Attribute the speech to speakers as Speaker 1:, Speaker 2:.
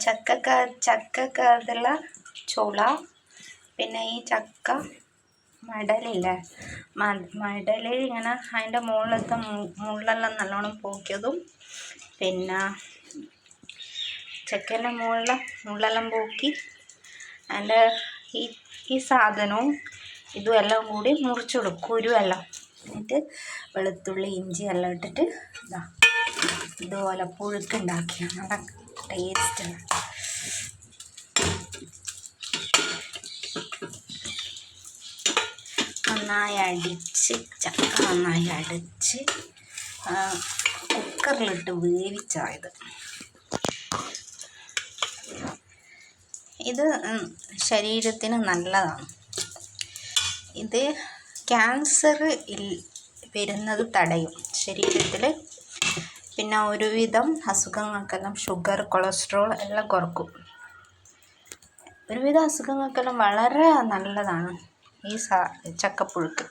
Speaker 1: ചക്കക്ക ചക്ക അതുള്ള ചുള പിന്നെ ഈ ചക്ക മടലില്ലേ? മടലിൽ ഇങ്ങനെ അതിന്റെ മുകളിലത്തെ മുള്ളെല്ലാം നല്ലോണം പൂക്കിയതും പിന്നെ ചക്കേന്റെ മുകളിലെ മുള്ളെല്ലാം പൂക്കി അതിന്റെ ഈ ഈ സാധനവും ഇതും എല്ലാം കൂടി മുറിച്ചിടും കുരുവെല്ലാം എന്നിട്ട് വെളുത്തുള്ളി ഇഞ്ചി എല്ലാം ഇട്ടിട്ട് ഇതാ ഇതുപോലെ പുഴുക്കുണ്ടാക്കിയ നല്ല ടേസ്റ്റാണ് നന്നായി അടിച്ച് ചക്ക നന്നായി അടിച്ച് കുക്കറിലിട്ട് വേവിച്ചായത് ഇത് ശരീരത്തിന് നല്ലതാണ്. ഇത് ക്യാൻസർ വരുന്നത് തടയും. ശരീരത്തിൽ പിന്നെ ഒരുവിധം അസുഖങ്ങൾക്കെല്ലാം ഷുഗർ കൊളസ്ട്രോൾ എല്ലാം കുറക്കും. ഒരുവിധം അസുഖങ്ങൾക്കെല്ലാം വളരെ നല്ലതാണ് ഈ ചക്കപ്പുഴുക്ക്.